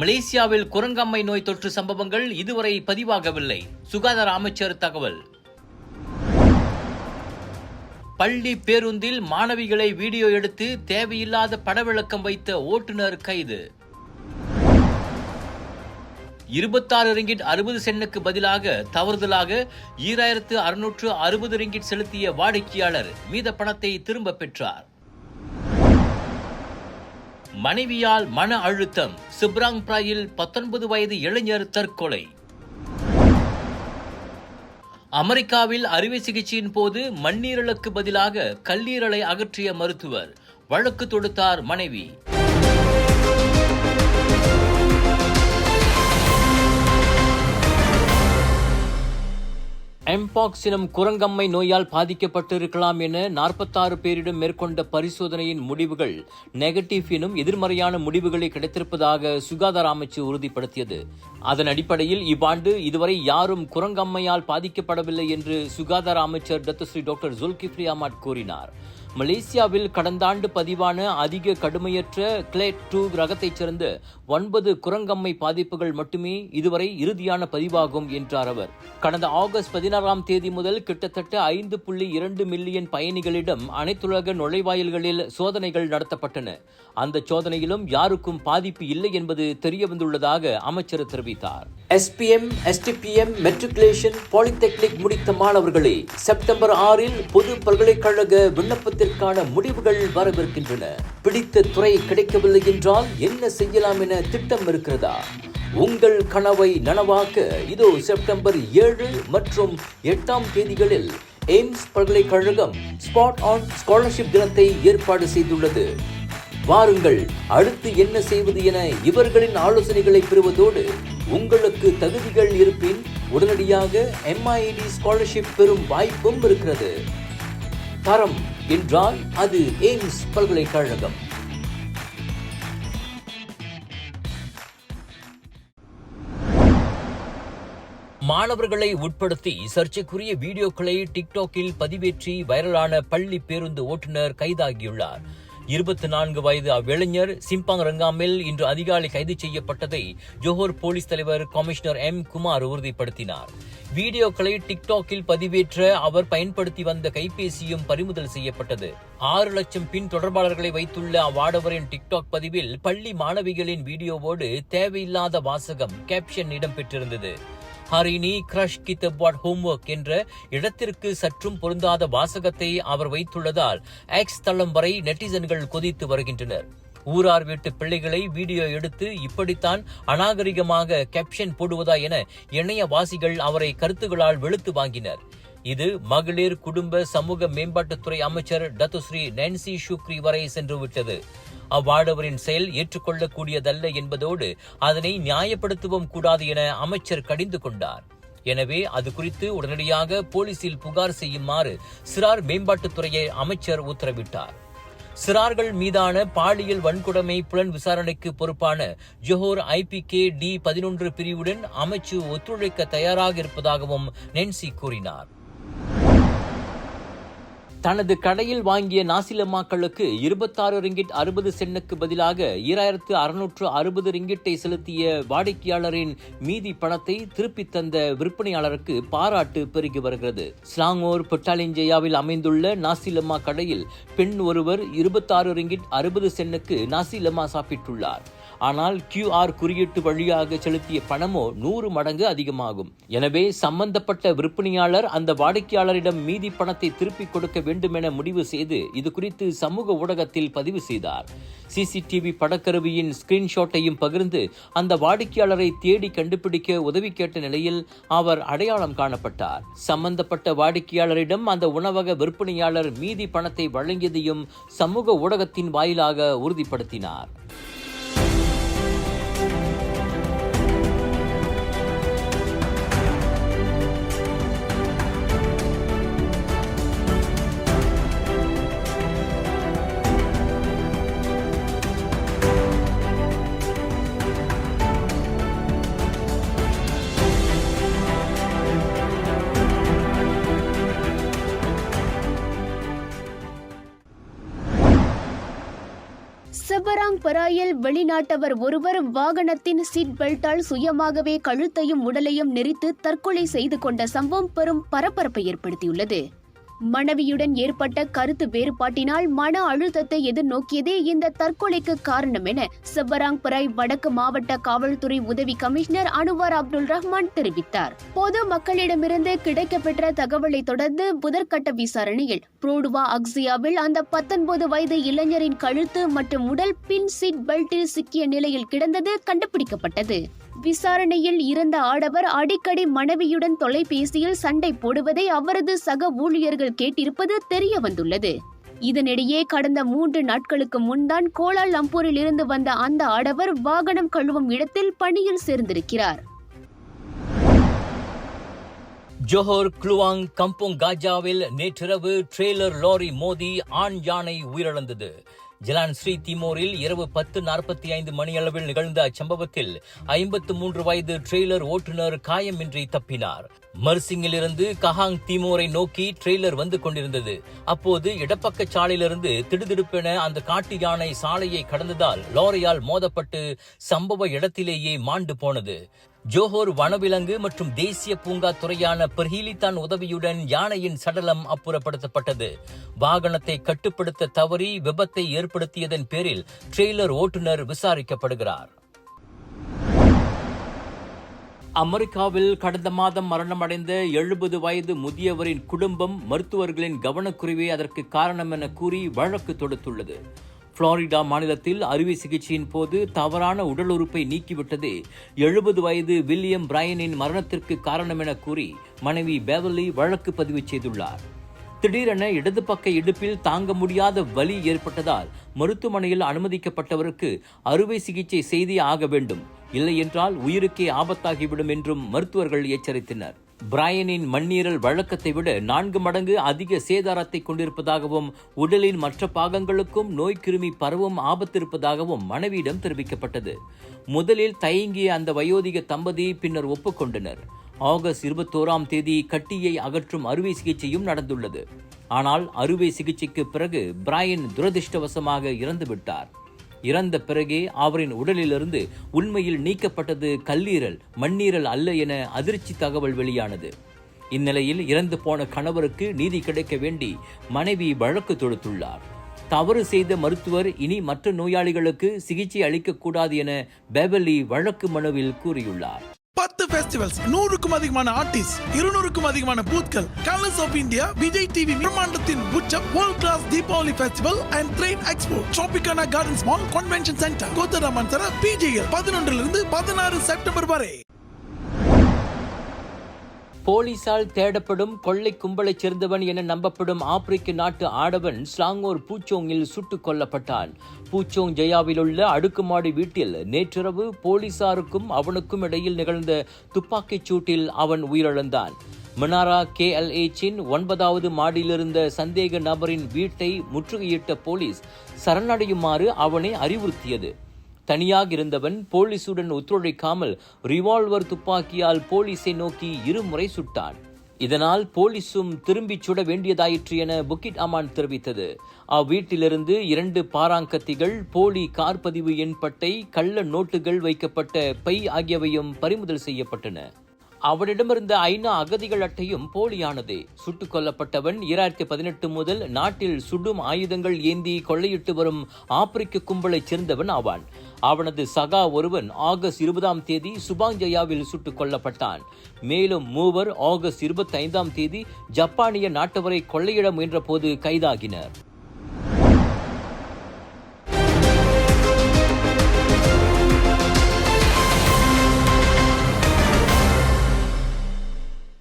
மலேசியாவில் குரங்கம்மை நோய் தொற்று சம்பவங்கள் இதுவரை பதிவாகவில்லை. சுகாதார அமைச்சர் தகவல். பள்ளி பேருந்தில் மாணவிகளை வீடியோ எடுத்து தேவையில்லாத படவிளக்கம் வைத்த ஓட்டுநர் கைது. இருபத்தாறு ரிங்கிட் அறுபது சென்னுக்கு பதிலாக தவறுதலாக ஈராயிரத்து அறுநூற்று அறுபது ரிங்கிட் செலுத்திய வாடிக்கையாளர் மீத பணத்தை திரும்ப பெற்றார். மனைவியால் மன அழுத்தம். சிப்ராங் பிராயில் பத்தொன்பது வயது இளைஞர் தற்கொலை. அமெரிக்காவில் அறுவை சிகிச்சையின் போது மண்ணீரலுக்கு பதிலாக கல்லீரலை அகற்றிய மருத்துவர். வழக்கு தொடுத்தார் மனைவி. எம்பாக்ஸ் எனும் குரங்கம்மை நோயால் பாதிக்கப்பட்டிருக்கலாம் என நாற்பத்தாறு பேரிடம் மேற்கொண்ட பரிசோதனையின் முடிவுகள் நெகட்டிவ் எனும் எதிர்மறையான முடிவுகளை கிடைத்திருப்பதாக சுகாதார அமைச்சு உறுதிப்படுத்தியது. அதன் அடிப்படையில் இவ்வாண்டு இதுவரை யாரும் குரங்கம்மையால் பாதிக்கப்படவில்லை என்று சுகாதார அமைச்சர் டத்துஸ்ரீ டாக்டர் ஜுல்கிப்ரி அமாட் கூறினார். மலேசியாவில் கடந்த ஆண்டு பதிவான அதிக கடுமையற்ற கிளேட் டூ ரகத்தைச் சேர்ந்த ஒன்பது குரங்கம்மை பாதிப்புகள் மட்டுமே இதுவரை இறுதியான பதிவாகும் என்றார் அவர். கடந்த ஆகஸ்ட் பதினாறாம் தேதி முதல் கிட்டத்தட்ட ஐந்து புள்ளி இரண்டு மில்லியன் பயணிகளிடம் அனைத்துலக நுழைவாயில்களில் சோதனைகள் நடத்தப்பட்டன. அந்த சோதனையிலும் யாருக்கும் பாதிப்பு இல்லை என்பது தெரியவந்துள்ளதாக அமைச்சர் தெரிவித்தார். எஸ்பிஎம் எஸ்டிபிஎம் மெட்ரிகுலேஷன் பாலிடெக்னிக் முடித்த மாணவர்களே செப்டம்பர் ஆறில் பொது பல்கலைக்கழக விண்ணப்பத்திற்கான முடிவுகள் வரவிருக்கின்றன. பிடித்த துறை கிடைக்கவில்லை என்றால் என்ன செய்யலாம் என திட்டம் இருக்கிறதா? உங்கள் கனவை நனவாக்க இதோ செப்டம்பர் ஏழு மற்றும் எட்டாம் தேதிகளில் எய்ம்ஸ் பல்கலைக்கழகம் ஸ்பாட் ஆன் ஸ்காலர்ஷிப் தினத்தை ஏற்பாடு செய்துள்ளது. வாருங்கள் அடுத்து என்ன செய்வது என இவர்களின் ஆலோசனைகளை பெறுவதோடு உங்களுக்கு தகுதிகள் இருப்பின் உடனடியாக எம்ஐடி ஸ்காலர்ஷிப் பெறும் வாய்ப்பும் இருக்கிறது. தரம் என்றால் அது எய்ம்ஸ் பல்கலைக்கழகம். மாணவர்களை உட்படுத்தி சர்ச்சைக்குரிய வீடியோக்களை டிக்டாக்கில் பதிவேற்றி வைரலான பள்ளி பேருந்து ஓட்டுநர் கைதாகியுள்ளார். இருபத்தி நான்கு வயது அவ்விளைஞர் சிம்பாங் ரங்காமில் இன்று அதிகாலை கைது செய்யப்பட்டதை ஜோஹர் போலீஸ் தலைவர் கமிஷனர் எம். குமார் உறுதிப்படுத்தினார். வீடியோக்களை டிக்டாக்கில் பதிவேற்ற அவர் பயன்படுத்தி வந்த கைபேசியும் பறிமுதல் செய்யப்பட்டது. ஆறு லட்சம் பின் தொடர்பாளர்களை வைத்துள்ள அவ்வாடவரின் டிக்டாக் பதிவில் பள்ளி மாணவிகளின் வீடியோவோடு தேவையில்லாத வாசகம் கேப்ஷன் இடம்பெற்றிருந்தது ஹரிணி கிரஷ் கித் பாட் ஹோம்ஒர்க் என்ற இடத்திற்கு சற்றும் பொருந்தாத வாசகத்தை அவர் வைத்துள்ளதால் எக்ஸ் தளம் வரை நெட்டிசன்கள் கொதித்து வருகின்றனர். ஊரார் வீட்டு பிள்ளைகளை வீடியோ எடுத்து இப்படித்தான் அநாகரிகமாக கேப்ஷன் போடுவதா என இணையவாசிகள் அவரை கருத்துகளால் வெளுத்து வாங்கினர். இது மகளிர் குடும்ப சமூக மேம்பாட்டுத்துறை அமைச்சர் டத்துஸ்ரீ நான்சி ஷுக்ரி வரை சென்று விட்டது அவ்வாடவரின் செயல் ஏற்றுக்கொள்ளக்கூடியதல்ல என்பதோடு அதனை நியாயப்படுத்தவும் கூடாது என அமைச்சர் கடிந்து கொண்டார். எனவே அது குறித்து உடனடியாக போலீசில் புகார் செய்யுமாறு சிறார் மேம்பாட்டுத்துறையை அமைச்சர் உத்தரவிட்டார். சிறார்கள் மீதான பாலியல் வன்கொடுமை புலன் விசாரணைக்கு பொறுப்பான ஜோஹர் ஐபிகே டி பதினொன்று பிரிவுடன் அமைச்சு ஒத்துழைக்க தயாராக இருப்பதாகவும் நென்சி கூறினார். தனது கடையில் வாங்கிய நாசிலம்மாக்களுக்கு இருபத்தாறு ரிங்கிட் அறுபது சென்னுக்கு பதிலாக ஈராயிரத்து அறுநூற்று அறுபது ரிங்கிட்டை செலுத்திய வாடிக்கையாளரின் மீதி பணத்தை திருப்பித் தந்த விற்பனையாளருக்கு பாராட்டு பெருகி வருகிறது. ஸ்லாங்கோர் பொட்டாலிஞ்சேயாவில் அமைந்துள்ள நாசிலம்மா கடையில் பெண் ஒருவர் இருபத்தாறு ரிங்கிட் அறுபது சென்னுக்கு நாசிலம்மா சாப்பிட்டுள்ளார். ஆனால் கியூஆர் குறியீட்டு வழியாக செலுத்திய பணமோ நூறு மடங்கு அதிகமாகும். எனவே சம்பந்தப்பட்ட விற்பனையாளர் அந்த வாடிக்கையாளரிடம் மீதி பணத்தை திருப்பிக் கொடுக்க வேண்டும் என முடிவு செய்து இது குறித்து சமூக ஊடகத்தில் பதிவு செய்தார். சிசிடிவி படக்கருவியின் ஸ்கிரீன்ஷாட்டையும் பகிர்ந்து அந்த வாடிக்கையாளரை தேடி கண்டுபிடிக்க உதவி கேட்ட நிலையில் அவர் அடையாளம் காணப்பட்டார். சம்பந்தப்பட்ட வாடிக்கையாளரிடம் அந்த உணவக விற்பனையாளர் மீதி பணத்தை வழங்கியதையும் சமூக ஊடகத்தின் வாயிலாக உறுதிப்படுத்தினார். Seberang பராயில் வெளிநாட்டவர் ஒருவர் வாகனத்தின் சீட் பெல்ட்டால் சுயமாகவே கழுத்தையும் உடலையும் நெரித்து தற்கொலை செய்து கொண்ட சம்பவம் பெரும் பரபரப்பை ஏற்படுத்தியுள்ளது. மனைவியுடன் ஏற்பட்ட கருத்து வேறுபாட்டினால் மன அழுத்தத்தை எதிர்நோக்கியதே இந்த தற்கொலைக்கு காரணம் என செப்பராங்பராய் வடக்கு மாவட்ட காவல்துறை உதவி கமிஷனர் அனுவார் அப்துல் ரஹ்மான் தெரிவித்தார். பொது மக்களிடமிருந்து கிடைக்கப்பெற்ற தகவலை தொடர்ந்து முதற்கட்ட விசாரணையில் புரோடுவா அக்ஸியாவில் அந்த பத்தொன்பது வயது இளைஞரின் கழுத்து மற்றும் உடல் பின் சீட் பெல்ட்டில் சிக்கிய நிலையில் கிடந்தது கண்டுபிடிக்கப்பட்டது. விசாரணையில் இருந்த ஆடவர் அடிக்கடி மனைவியுடன் தொலைபேசியில் சண்டை போடுவதை அவரது சக ஊழியர்கள் கேட்டிருப்பது தெரிய வந்துள்ளது இதனிடையே கடந்த மூன்று நாட்களுக்கு முன்தான் கோலாலம்பூரில் இருந்து வந்த அந்த ஆடவர் வாகனம் கழுவும் இடத்தில் பணியில் சேர்ந்திருக்கிறார். ஜோஹர் குளுவாங் கம்போங் காஜாவில் நேற்றிரவு ட்ரெய்லர் லாரி மோதி ஆண் யானை உயிரிழந்தது. ஜலான் ஸ்ரீ திமோரில் இரவு பத்து நாற்பத்தி ஐந்து மணியளவில் நிகழ்ந்த அச்சம்பவத்தில் ஐம்பத்து மூன்று வயது ட்ரெய்லர் ஓட்டுநர் காயமின்றி தப்பினார். மர்சிங்கிலிருந்து கஹாங் திமோரை நோக்கி ட்ரெய்லர் வந்து கொண்டிருந்தது. அப்போது இடப்பக்க சாலையிலிருந்து திடுதிடுப்பென அந்த காட்டு யானை சாலையை கடந்ததால் லாரியால் மோதப்பட்டு சம்பவ இடத்திலேயே மாண்டு போனது. ஜோஹோர் வனவிலங்கு மற்றும் தேசிய பூங்கா துறையான பெர்ஹீலித்தான் உதவியுடன் யானையின் சடலம் அப்புறப்படுத்தப்பட்டது. வாகனத்தை கட்டுப்படுத்த தவறி விபத்தை ஏற்படுத்தியதன் பேரில் ட்ரெய்லர் ஓட்டுநர் விசாரிக்கப்படுகிறார். அமெரிக்காவில் கடந்த மாதம் மரணமடைந்த எழுபது வயது முதியவரின் குடும்பம் மருத்துவர்களின் கவனக்குறைவே அதற்கு காரணம் என கூறி வழக்கு தொடுத்துள்ளது. புளோரிடா மாநிலத்தில் அறுவை சிகிச்சையின் போது தவறான உடல் உறுப்பை நீக்கிவிட்டதே எழுபது வயது வில்லியம் பிரையனின் மரணத்திற்கு காரணம் என கூறி மனைவி பேவலி வழக்கு பதிவு செய்துள்ளார். திடீரென இடது பக்க இடுப்பில் தாங்க முடியாத வலி ஏற்பட்டதால் மருத்துவமனையில் அனுமதிக்கப்பட்டவருக்கு அறுவை சிகிச்சை செய்தே ஆக வேண்டும். இல்லையென்றால் உயிருக்கே ஆபத்தாகிவிடும் என்றும் மருத்துவர்கள் எச்சரித்தனர். பிராயனின் மண்ணீரல் வழக்கத்தை விட நான்கு மடங்கு அதிக சேதாரத்தை கொண்டிருப்பதாகவும் உடலின் மற்ற பாகங்களுக்கும் நோய் கிருமி பரவும் ஆபத்திருப்பதாகவும் மனைவியிடம் தெரிவிக்கப்பட்டது. முதலில் தயங்கிய அந்த வயோதிக தம்பதி பின்னர் ஒப்புக்கொண்டனர். ஆகஸ்ட் இருபத்தோராம் தேதி கட்டியை அகற்றும் அறுவை சிகிச்சையும் நடந்துள்ளது. ஆனால் அறுவை சிகிச்சைக்கு பிறகு பிராயன் துரதிர்ஷ்டவசமாக இறந்துவிட்டார். இறந்த பிறகே அவரின் உடலிலிருந்து உண்மையில் நீக்கப்பட்டது கல்லீரல் மண்ணீரல் அல்ல என அதிர்ச்சி தகவல் வெளியானது. இந்நிலையில் இறந்து போன கணவருக்கு நீதி கிடைக்க வேண்டி மனைவி வழக்கு தொடுத்துள்ளார். தவறு செய்த மருத்துவர் இனி மற்ற நோயாளிகளுக்கு சிகிச்சை அளிக்கக்கூடாது என பெவலி வழக்கு மனுவில் கூறியுள்ளார். பத்து ஃபெஸ்டிவல்ஸ் நூறுக்கும் அதிகமான ஆர்டிஸ்ட் இருநூறுக்கும் அதிகமான பூத்கள் colors of India Vijay TV பிரம்மாண்டத்தின் உச்சம் world class Deepavali festival and train expo Tropicana gardens mall convention centre கோத்தராமன் தர பிஜிஎல் பதினொன்றிலிருந்து பதினாறு செப்டம்பர் வரை. போலீசால் தேடப்படும் கொள்ளை கும்பலைச் சேர்ந்தவன் என நம்பப்படும் ஆப்பிரிக்க நாட்டு ஆடவன் ஸ்லாங்கோர் பூச்சோங்கில் சுட்டுக் கொல்லப்பட்டான். பூச்சோங் ஜெயாவிலுள்ள அடுக்குமாடி வீட்டில் நேற்றிரவு போலீசாருக்கும் அவனுக்கும் இடையில் நிகழ்ந்த துப்பாக்கிச் சூட்டில் அவன் உயிரிழந்தான். மினாரா கேஎல்ஏச்சின் ஒன்பதாவது மாடியிலிருந்த சந்தேக நபரின் வீட்டை முற்றுகையிட்ட போலீஸ் சரணடையுமாறு அவனை அறிவுறுத்தியது. தனியாக இருந்தவன் போலீசுடன் ஒத்துழைக்காமல் ரிவால்வர் துப்பாக்கியால் போலீஸை நோக்கி இருமுறை சுட்டான். இதனால் போலீசும் திரும்பிச் சுட வேண்டியதாயிற்று என புக்கிட் அமான் தெரிவித்தது. அவ்வீட்டிலிருந்து இரண்டு பாராங்கத்திகள் போலி கார் பதிவு எண் பட்டை கள்ள நோட்டுகள் வைக்கப்பட்ட பை ஆகியவையும் பறிமுதல் செய்யப்பட்டன. அவனிடமிருந்த ஐநா அகதிகள் அட்டையும் போலியானதே. சுட்டுக் கொல்லப்பட்டவன் இரண்டாயிரத்தி பதினெட்டு முதல் நாட்டில் சுடும் ஆயுதங்கள் ஏந்தி கொள்ளையிட்டு வரும் ஆப்பிரிக்க கும்பலைச் சேர்ந்தவன் ஆவான் அவனது சகா ஒருவன் ஆகஸ்ட் இருபதாம் தேதி சுபாஞ்சயாவில் சுட்டுக் கொல்லப்பட்டான். மேலும் மூவர் ஆகஸ்ட் இருபத்தி ஐந்தாம் தேதி ஜப்பானிய நாட்டவரை கொள்ளையிட முயன்ற போது கைதாகினர்.